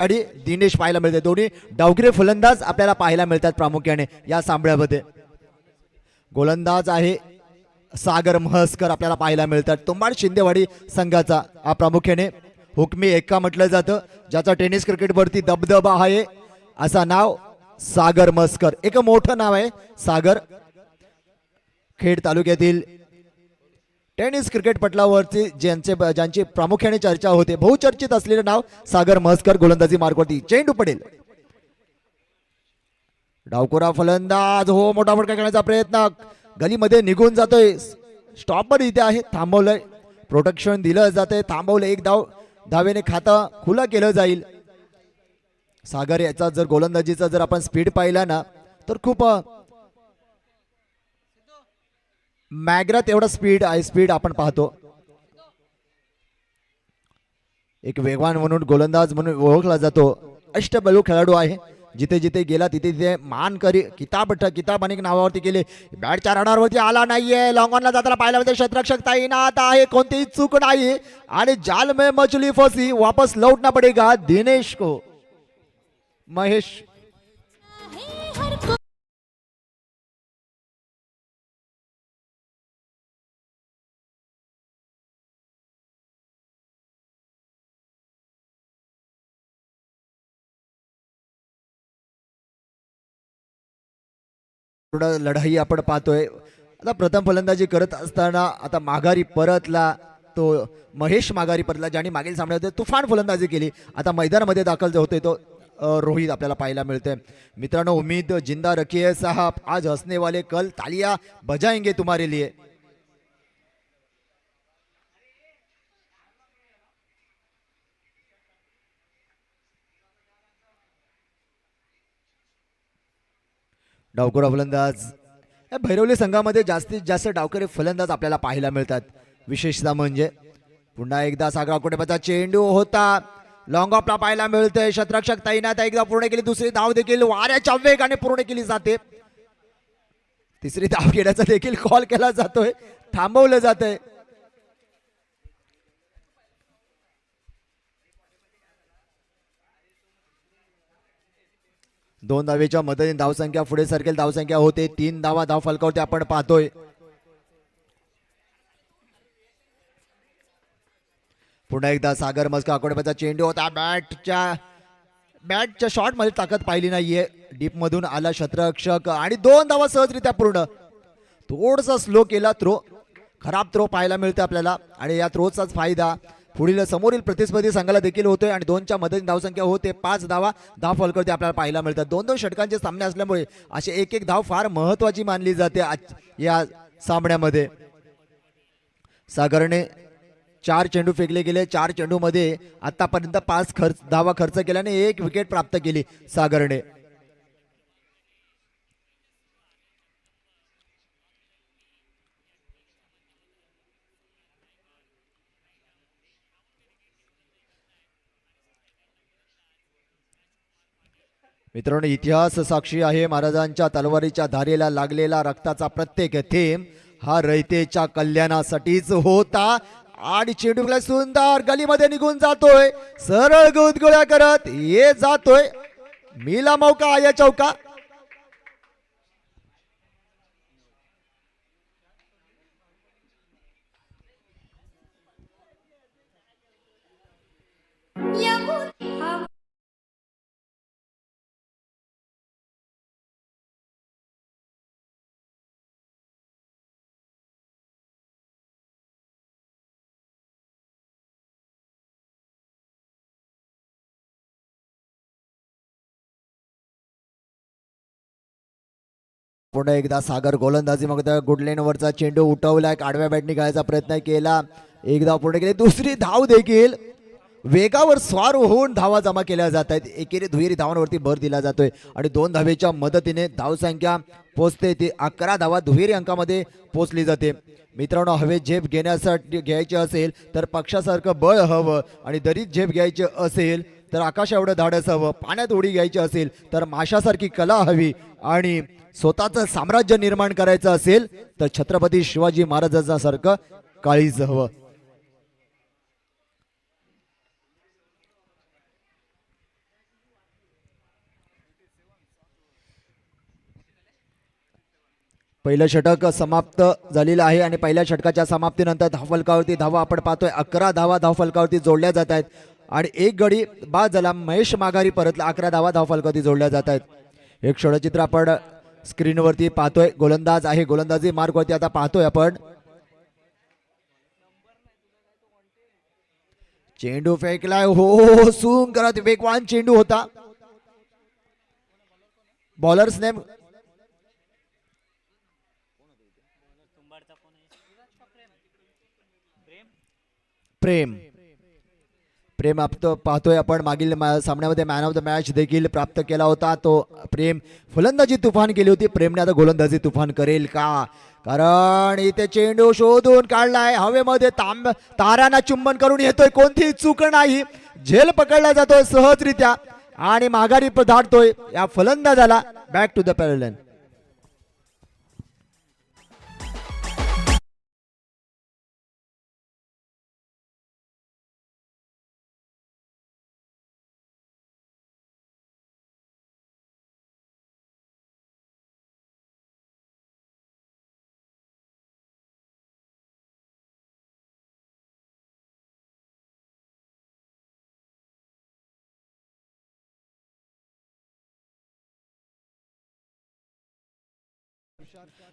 आणि दिनेश पाहायला मिळते दोन्ही डावगिरे फलंदाज आपल्याला पाहायला मिळतात प्रामुख्याने या सांभळ्यामध्ये गोलंदाज आहे सागर महस्कर आपल्याला पाहायला मिळतात. तुंबाड शिंदेवाडी संघाचा हा प्रामुख्याने. हुकमी एक्का म्हटलं जातं ज्याचा टेनिस क्रिकेटवरती दबदबा आहे. असा नाव सागर मस्कर एक मोठं नाव आहे सागर. खेड तालुक्यातील टेनिस क्रिकेटपटलावरती ज्यांचे ज्यांची प्रामुख्याने चर्चा होते बहुचर्चित असलेलं नाव सागर म्हसकर गोलंदाजी मार्गवरती. चेंडू पडेल. डावकोरा फलंदाज. हो मोठा फटका खेळण्याचा प्रयत्न. गलीमध्ये निघून जातोय. स्टॉपर इथे आहे थांबवलंय. प्रोटेक्शन दिलं जाते थांबवलं एक धाव धावेने खातं खुलं केलं जाईल. सागर याचा जर गोलंदाजीचा जर आपण स्पीड पाहिला ना तर खूप मॅग्रात एवढा स्पीड आय स्पीड आपण पाहतो. एक वेगवान म्हणून गोलंदाज म्हणून ओळखला जातो. अष्टबलू खेळाडू आहे. जिथे जिथे गेला तिथे तिथे मान करी किताब किताब अनेक नावावरती केले. बॅटच्या रडारवरती आला नाहीये. लॉंगॉनला जाताना पाहिला म्हणजे शत्रक्षक तैनात आहे. कोणतीही चूक नाही. आणि जाल में मछली फसी वापस लौटना पडेगा दिनेश को महेश पूर्ण लढाई आपण पाहतोय. आता प्रथम फलंदाजी करत असताना आता माघारी परतला तो महेश माघारी परतला ज्याने मागील सामन्यामध्ये तुफान फलंदाजी केली. आता मैदानामध्ये दाखल जो होतोय तो रोहित आपल्याला पाहायला मिळतोय. मित्रांनो उम्मीद जिंदा रखिये साहब आज हसनेवाले कल तालिया बजाएंगे तुम्हारे लिए. डावखोरा फलंदाज. या भैरवली संघामध्ये जास्तीत जास्त डावकरी फलंदाज आपल्याला पाहायला मिळतात. विशेषतः म्हणजे पुन्हा एकदा सागरा कुटुंबाचा चेंडू होता. लॉंग ऑफला पाहायला मिळतंय. शतरक्षक तैनात एकदा पूर्ण केली. दुसरी धाव देखील वाऱ्याच्या वेगाने पूर्ण केली जाते. तिसरी धाव घेण्याचा देखील कॉल केला जातोय. थांबवलं जातंय. दोन धावेच्या मदतीने धावसंख्या पुढे सरकेल. धावसंख्या होते. तीन धावा धाव फलकावते आपण पाहतोय. पुन्हा एकदा सागर मस्का आकोड्याचा चेंडू होता. बॅटच्या बॅटच्या शॉटमध्ये ताकद पाहिली नाहीये. डीप मधून आला शत्रक्षक आणि दोन धावा सहजरित्या पूर्ण. थोडसा स्लो केला थ्रो खराब थ्रो पाहायला मिळते आपल्याला. आणि या थ्रोचाच फायदा. पुढील समोरील प्रतिस्पर्धी संघाला देखील होतोय आणि दोनच्या मदतीने धावसंख्या होते. पाच धावा धाव फलकवरती आपल्याला पाहायला मिळतात. दोन दोन षटकांचे सामने असल्यामुळे असे एक एक धाव फार महत्वाची मानली जाते आज या सामन्यामध्ये. सागरने चार चेंडू फेकले गेले. चार चेंडूमध्ये आतापर्यंत पाच खर्च धावा खर्च केल्याने एक विकेट प्राप्त केली सागरने. मित्रांनो इतिहास साक्षी आहे. महाराजांच्या तलवारीच्या धारेला लागलेला रक्ताचा प्रत्येक थेंब हा रयतेच्या कल्याणासाठीच होता. आणि चेंडूला सुंदर गलीमध्ये निघून जातोय. सरळ गुदगुळ्या करत ये जातोय. मिला मौका या चौका. पुन्हा एकदा सागर गोलंदाजी मग गुडलेनवरचा चेंडू चेंडू एक आडव्या बॅटने खेळायचा प्रयत्न केला. एकदा पूर्ण केली दुसरी धाव देखील. वेगावर स्वार होऊन धावा जमा केल्या जात आहेत. एकेरी दुहेरी धावांवरती भर दिला जातोय. आणि दोन धावेच्या मदतीने धावसंख्या पोचते. ती अकरा धावा दुहेरी अंकामध्ये पोचली जाते. मित्रांनो हवे झेप घेण्यासाठी घ्यायचे असेल तर पक्षासारखं बळ हवं. आणि दरीत झेप घ्यायचे असेल तर आकाश एवढं धाडस हवं. पाण्यात उडी घ्यायची असेल तर माशासारखी कला हवी. आणि स्वतःचं साम्राज्य निर्माण करायचं असेल तर छत्रपती शिवाजी महाराजांसारखं काळीच हवं पहिलं षटक समाप्त झालेलं आहे आणि पहिल्या षटकाच्या समाप्तीनंतर धावफलकावरती धावा आपण पाहतोय. अकरा धावा धावफलकावरती जोडल्या जात आहेत. आणि एक गडी बाद झाला. महेश माघारी परतला. अकरा धावा धावफलकावरती जोडल्या जात आहेत. एक क्षणचित्र आपण स्क्रीनवरती पाहतोय. गोलंदाज आहे. गोलंदाजी मार्गवरती आता पाहतोय आपण. चेंडू फेकलाय. हो, हो, हो सून करत वेगवान चेंडू होता. बॉलर्स नेम प्रेम. प्रेम आप पाहतोय आपण. मागील मा- सामन्यामध्ये मॅन ऑफ द मॅच देखील प्राप्त केला होता. तो प्रेम फलंदाजी तुफान केली होती. प्रेमने आता गोलंदाजी तुफान करेल का? कारण इथे चेंडू शोधून काढलाय. हवेमध्ये तांब तारांना चुंबन करून येतोय. कोणतीही चूक नाही. झेल पकडला जातोय सहजरित्या. आणि माघारी प- धाडतोय या फलंदाजाला बॅक टू द पॅरलन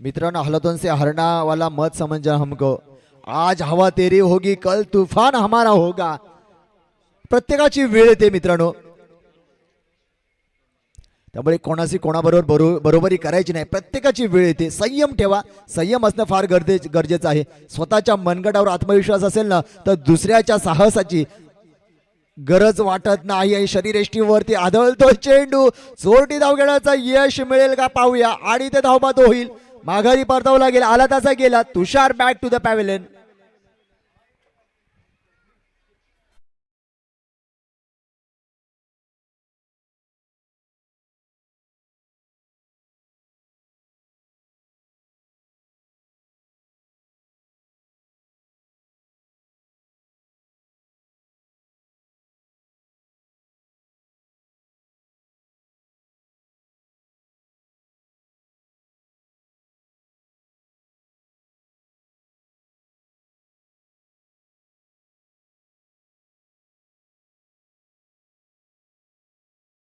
मित्रांनो हलतों से हरना वाला मत समझा हमको. आज हवा तेरी होगी कल तुफान हमारा होगा. प्रत्येकाची वेळ येते मित्रांनो. त्यामुळे कोणाशी कोणाबरोबर बरो बरोबरी करायची नाही. प्रत्येकाची वेळ येते. संयम ठेवा. संयम असणं फार गरजे गरजेचं आहे. स्वतःच्या मनगटावर आत्मविश्वास असेल ना तर दुसऱ्याच्या साहसाची गरज वाटत नाही आणि शरीरेष्टीवरती आदळतो चेंडू. चोरटी धाव घेण्याचा यश मिळेल का पाहूया. आणि ते धावबाद होईल. माघारी परतावला गेला. आला तसा गेला. Tushar back to the pavilion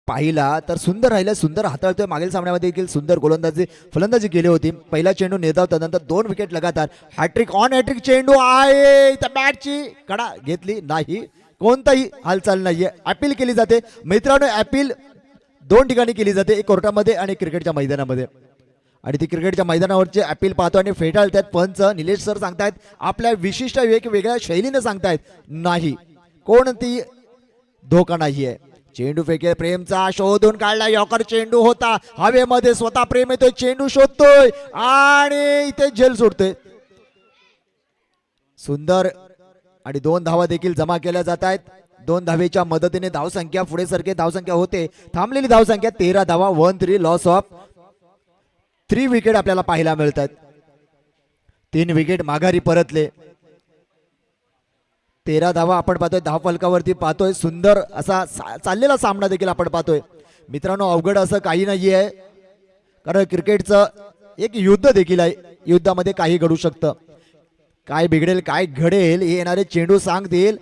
पाहिला तर सुंदर राहिलं सुंदर हाताळतोय. मागील सामन्यामध्ये देखील सुंदर गोलंदाजी फलंदाजी केली होती. पहिला चेंडू नेदावता नंतर दोन विकेट लगातार. हॅट्रिक ऑन हॅट्रिक चेंडू आहे. त्या बॅटची कडा घेतली नाही. कोणताही हालचाल नाहीये. अपील केली जाते. मित्रांनो अपील दोन ठिकाणी केली जाते. एक कोर्टामध्ये आणि क्रिकेटच्या मैदानामध्ये. आणि ती क्रिकेटच्या मैदानावरचे अपील पाहतो आणि फेटाळतात. पंच निलेश सर सांगतायत आपल्या विशिष्ट वेगवेगळ्या शैलीने सांगतायत नाही. कोणती धोका नाहीये. चेंडू फेके प्रेमचा शोधून काढला. यॉकर चेंडू होता. हवेमध्ये स्वतः प्रेम येतोय चेंडू शोधतोय. आणि इथे झेल सोडतोय. सुंदर आणि दोन धावा देखील जमा केल्या जात आहेत. दोन धावेच्या मदतीने धावसंख्या पुढे सारखे धावसंख्या होते. थांबलेली धावसंख्या तेरा धावा one three loss of three wicket आपल्याला पाहायला मिळतात. तीन विकेट माघारी परतले. तेरा धावा आपण पाहतोय. दहा फलकावरती पाहतोय. सुंदर असा सा- चाललेला सामना देखील आपण पाहतोय. मित्रांनो अवघड असं काही नाही आहे कारण क्रिकेटचं एक युद्ध देखील आहे. युद्धामध्ये काही घडू शकतं. काय बिघडेल काय घडेल हे येणारे चेंडू सांगतील.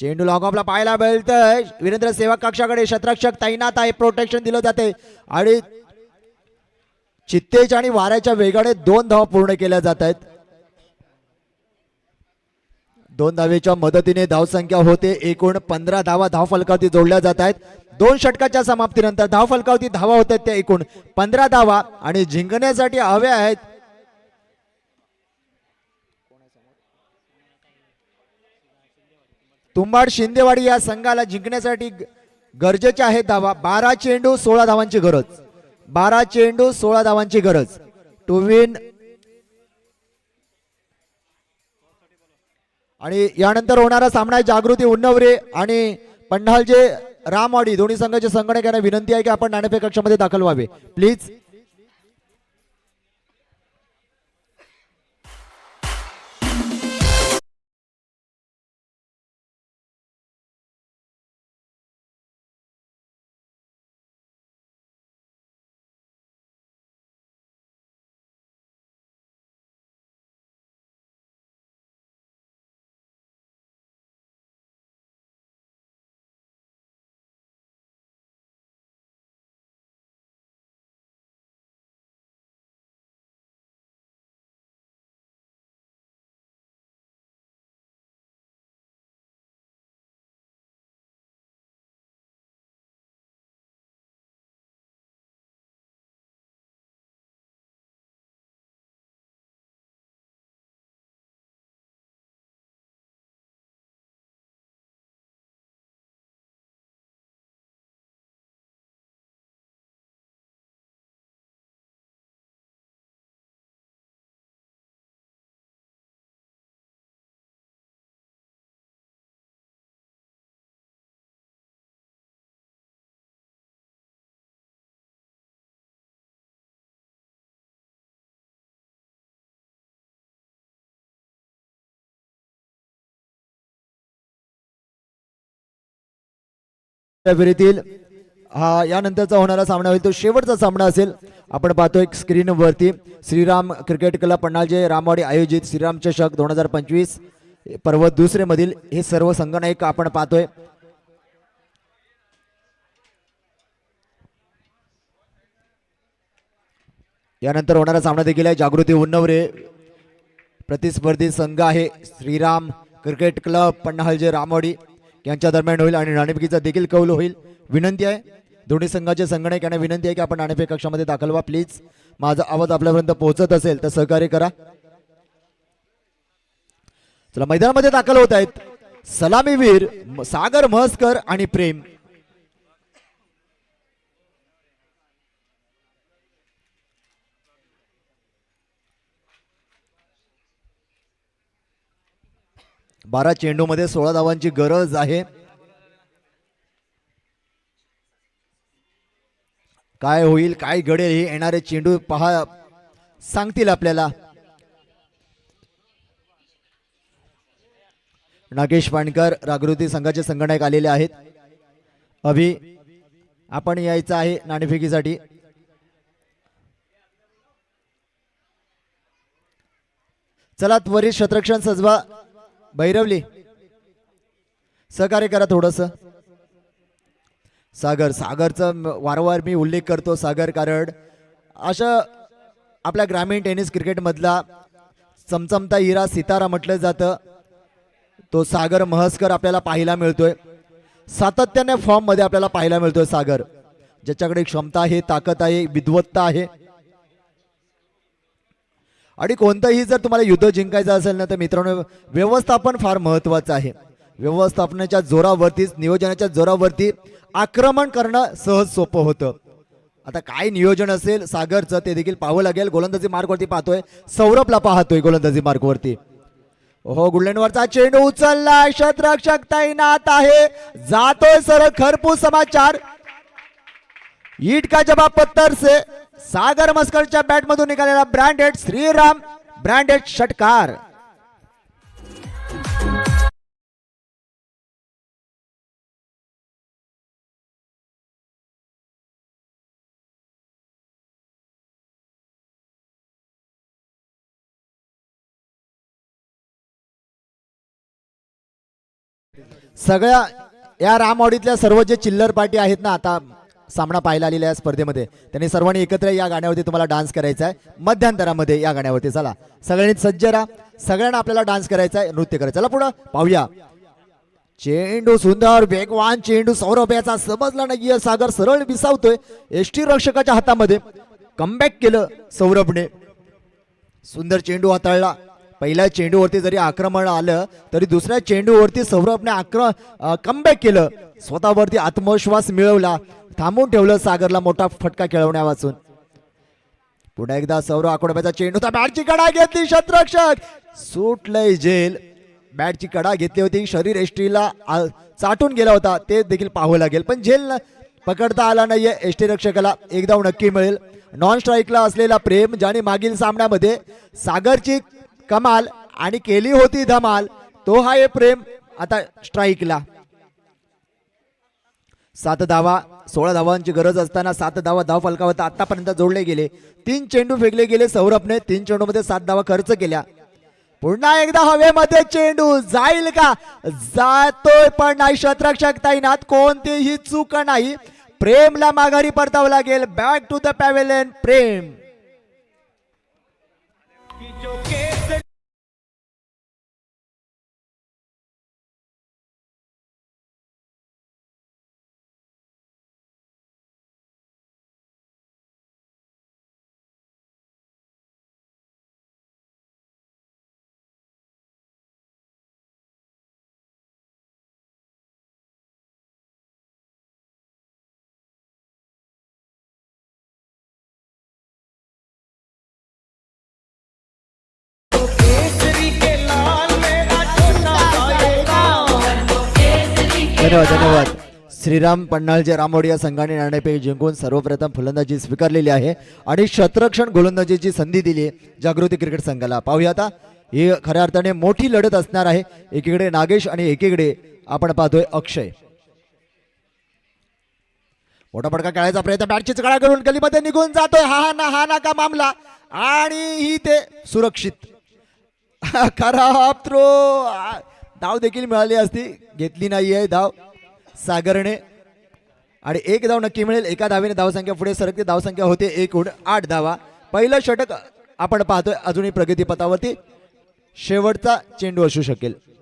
चेंडू लॉंगॉफला पाहायला मिळतंय. वीरेंद्र सेवक कक्षाकडे शतरक्षक तैनात आहे. प्रोटेक्शन दिलं जाते. आणि चित्तेच्या आणि वाऱ्याच्या वेगाने दोन धावा पूर्ण केल्या जात आहेत. दोन धावेच्या मदतीने धावसंख्या होते. एकूण पंधरा धावा धाव फलकावती जोडल्या जात आहेत. दोन षटकाच्या समाप्तीनंतर धाव फलकावती धावा होत आहेत त्या एकूण पंधरा धावा आणि जिंकण्यासाठी हव्या आहेत. तुंबाड शिंदेवाडी या संघाला जिंकण्यासाठी गरजेचे आहेत धावा. बारा चेंडू सोळा धावांची गरज. बारा चेंडू सोळा धावांची गरज. टू विन आणि यानंतर होणारा सामना आहे जागृती उन्नवरे आणि पंढालचे रामवाडी दोन्ही संघाचे संगणक यांना विनंती आहे की आपण नाणेफेक कक्षामध्ये दाखल व्हावे. प्लीज. फेरीतील हा यानंतरचा होणारा सामना होईल तो शेवटचा सामना असेल. आपण पाहतोय स्क्रीनवरती श्रीराम क्रिकेट क्लब पन्हाळजे रामवाडी आयोजित श्रीराम चषक दोन हजार पंचवीस पर्व दुसरे मधील हे सर्व संगणक आपण पाहतोय. यानंतर होणारा सामना देखील आहे जागृती उन्नवरे प्रतिस्पर्धी संघ आहे श्रीराम क्रिकेट क्लब पन्हाळजे रामवाडी. यांच्या दरम्यान होईल आणि नाणेफेकीचा देखील कौल होईल. विनंती आहे. दोन्ही संघाचे संगणक यांना विनंती आहे की आपण नाणेफेक कक्षामध्ये दाखल व्हा प्लीज. माझा आवाज आपल्यापर्यंत पोहोचत असेल तर सहकार्य करा. चला मैदानामध्ये दाखल होत आहेत सलामीवीर सागर म्हसकर आणि प्रेम. बारा चेंडू मध्ये सोळा धावांची गरज आहे. काय होईल काय घडेल हे येणारे चेंडू पहा सांगतील आपल्याला. नागेश पाणकर रागृती संघाचे संगणक आलेले आहेत. अभि आपण यायचं आहे नाणेफेकीसाठी. चला त्वरित शतरक्षण सजवा. भैरवली सहकार्य करा थोडस. सागर सागरचा वारंवार मी उल्लेख करतो सागर कारण अशा आपल्या ग्रामीण टेनिस क्रिकेटमधला चमचमता हिरा सितारा म्हटलं जातं. तो सागर महस्कर आपल्याला पाहायला मिळतोय. सातत्याने फॉर्ममध्ये आपल्याला पाहायला मिळतोय सागर. ज्याच्याकडे क्षमता आहे ताकद आहे विद्वत्ता आहे आणि कोणतंही जर तुम्हाला युद्ध जिंकायचं असेल ना तर मित्रांनो व्यवस्थापन फार महत्वाचं आहे. व्यवस्थापनाच्या जोरावरतीच नियोजनाच्या जोरावरती आक्रमण करणं सहज सोपं होतं. आता काय नियोजन असेल सागरचं ते देखील पाहावं लागेल. गोलंदाजी मार्कवरती पाहतोय. सौरभला पाहतोय गोलंदाजी मार्कवरती हो गुडलेनवरचा चेंडू उचलला. शतरक्षक तैनात आहे. जातोय सरळ खरपूस समाचार. ईट का जवाब पत्थर से? सागर मस्करच्या बॅट मधून निघालेला ब्रँडेड श्रीराम ब्रँडेड षटकार. सगळ्या या रामवाडीतल्या सर्व जे चिल्लर पार्टी आहेत ना आता सामना पाहायला आलेला या स्पर्धेमध्ये. त्यांनी सर्वांनी एकत्र या गाण्यावरती तुम्हाला डान्स करायचा आहे. मध्यांतरामध्ये या गाण्यावरती. चला. सगळ्यांनी सज्ज राहा. सगळ्यांना आपल्याला डान्स करायचा आहे. नृत्य करायचं. चला पुढं. पाहूया. चेंडू सुंदर वेगवान चेंडू सौरभ याचा समजला नाहीये सागर सरळ विसावतोय. एसटी रक्षकाच्या हातामध्ये कमबॅक केलं सौरभने. सुंदर चेंडू हाताळला. पहिल्या चेंडूवरती जरी आक्रमण आलं तरी दुसऱ्या चेंडूवरती सौरभने आक्र कमबॅक केलं. स्वतःवरती आत्मविश्वास मिळवला. थांबून ठेवलं सागरला मोठा फटका खेळवण्यापासून पुन्हा एकदा सौरभ आकोडब्याचा चेंडू होता बॅटची कडा घेतली शतरक्षक. सुटलंय जेल. बॅटची कडा घेतली होती. शरीर एष्टीला चाटून गेला होता. ते देखील पाहावं लागेल. पण झेल पकडता आला नाहीये. एष्टी रक्षकाला एकदा नक्की मिळेल. नॉन स्ट्राईकला असलेला प्रेम ज्याने मागील सामन्यामध्ये सागरची कमाल आणि केली होती धमाल तो हा आहे प्रेम. आता स्ट्राईकला सात धावा सोळा धावांची गरज असताना सात धावा धाव फलकावर आतापर्यंत जोडले गेले. तीन चेंडू फेकले गेले सौरभने तीन चेंडू मध्ये सात धावा खर्च केल्या. पुन्हा एकदा हवेमध्ये चेंडू जाईल का? जातोय पण नाही शतरक्षक तैनात कोणतीही चूक नाही. प्रेमला माघारी परतावं लागेल. Back to the pavilion Prem. धन्यवाद धन्यवाद. श्रीराम पन्हाळजे रामोडी या संघाने नाणेफेक जिंकून सर्वप्रथम फलंदाजी स्वीकारलेली आहे आणि शत्रक्षण गोलंदाजीची संधी दिली जागृती क्रिकेट संघाला. पाहूया आता. ही खऱ्या अर्थाने मोठी लढत असणार आहे. एकीकडे नागेश आणि एकीकडे आपण पाहतोय अक्षय. मोठा पडका खेळायचा प्रयत्न. बॅटची चकडा करून गलीमध्ये निघून जातोय. हा हा ना हा ना का मामला. आणि ही ते सुरक्षित. खरा थ्रो धाव देखील मिळाली असती. घेतली नाहीये धाव. सागरने. आणि एक धाव नक्की मिळेल. एका धावेने धावसंख्या पुढे सरकते. धावसंख्या होते एकूण आठ धावा. पहिलं षटक आपण पाहतोय अजूनही प्रगतीपथावरती. शेवटचा चेंडू असू शकेल.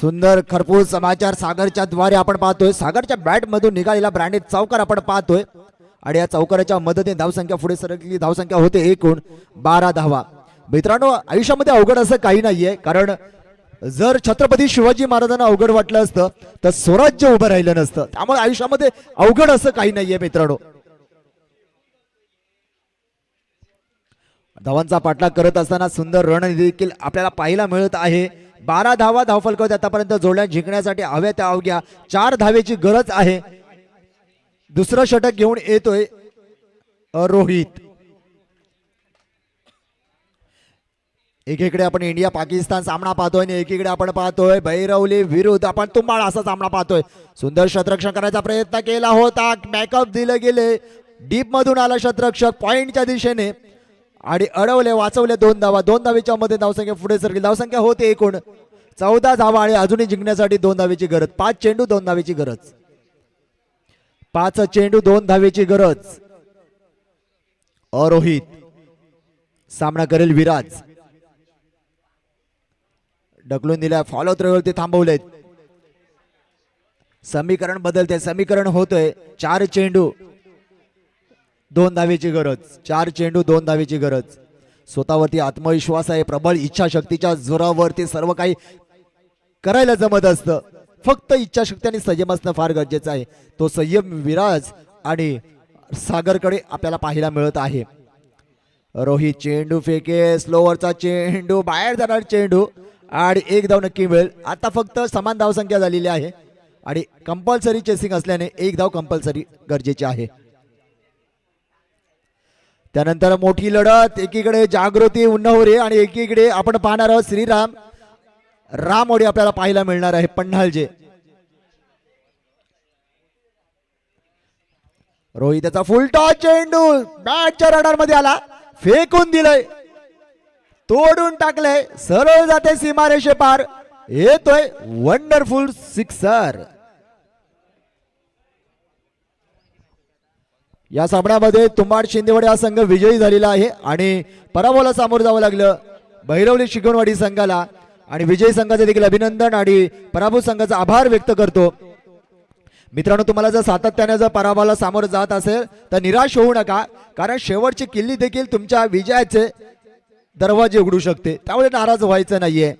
सुंदर खरपूस समाचार सागरच्या द्वारे आपण पाहतोय. सागरच्या बॅट मधून निघालेला ब्रँडेड चौकार आपण पाहतोय. आणि या चौकाराच्या मदतीने धावसंख्या पुढे सरकली. धावसंख्या होते एकूण बारा धावा मित्रांनो आयुष्यामध्ये अवघड असं काही नाहीये. कारण जर छत्रपती शिवाजी महाराजांना अवघड वाटलं असतं तर स्वराज्य उभं राहिलं नसतं. त्यामुळे आयुष्यामध्ये अवघड असं काही नाहीये मित्रांनो. धावांचा पाठलाग करत असताना सुंदर रण देखील आपल्याला पाहायला मिळत आहे. बारा धावा धावफलकावत आतापर्यंत जोडल्या जिंकण्यासाठी हव्या त्या अवघ्या चार धावेची गरज आहे. दुसरं षटक घेऊन येतोय रोहित. एकीकडे आपण इंडिया पाकिस्तान सामना पाहतोय आणि एकीकडे आपण पाहतोय भैरवली विरुद्ध आपण तुम्हाला असा सामना पाहतोय. सुंदर शतरक्षण करायचा प्रयत्न केला होता. बॅकअप दिलं गेले. डीप मधून आला शतरक्षक. पॉइंटच्या दिशेने. आणि अडवले वाचवले दोन धावा. दोन धावेच्या मध्ये धावसंख्या पुढे सरकली. धावसंख्या होते एकूण. चौदा धावा आणि अजूनही जिंकण्यासाठी दोन धावेची गरज. पाच चेंडू दोन धावेची गरज. पाच चेंडू दोन धावेची गरज. अरोहित. सामना करेल विराज. ढकलून दिल्या. फॉलो ते थांबवलेत. समीकरण बदलते समीकरण होतंय. चार चेंडू. दोन धावेची गरज. चार चेंडू दोन धावेची गरज. स्वतःवरती आत्मविश्वास आहे प्रबळ इच्छाशक्तीच्या जोरावरती सर्व काही करायला जमत असतं. फक्त इच्छाशक्ती आणि संयम असणं फार गरजेचं आहे. तो संयम विराज आणि सागरकडे आपल्याला पाहायला मिळत आहे. रोहित चेंडू फेके स्लोवरचा चेंडू बाहेर जाणार चेंडू आणि एक धाव नक्की मिळेल. आता फक्त समान धावसंख्या झालेली आहे आणि कंपल्सरी चेसिंग असल्याने एक धाव कंपल्सरी गरजेची आहे. त्यानंतर मोठी लढत एकीकडे जागृती उन्नवरे आणि एकीकडे आपण पाहणार आहोत श्रीराम. रामोडी आपल्याला पाहायला मिळणार आहे पन्हाळजे. रोहितचा फुलटॉस चेंडू बॅटच्या रडारमध्ये आला. फेकून दिलंय. तोडून टाकलंय. सरळ जाते सीमारेषे पार येतोय वंडरफुल सिक्सर या सामन्यामध्ये तुंबाड शिंदेवाडी हा संघ विजयी झालेला आहे आणि पराभवाला सामोरं जावं लागलं. भैरवली शिकवणवाडी संघाला आणि विजयी संघाचे देखील अभिनंदन आणि पराभूत संघाचा आभार व्यक्त करतो. मित्रांनो तुम्हाला जर सातत्याने जर पराभवाला सामोरं जात असेल तर निराश होऊ नका कारण शेवटची किल्ली देखील तुमच्या विजयाचे दरवाजे उघडू शकते. त्यामुळे नाराज व्हायचं नाहीये.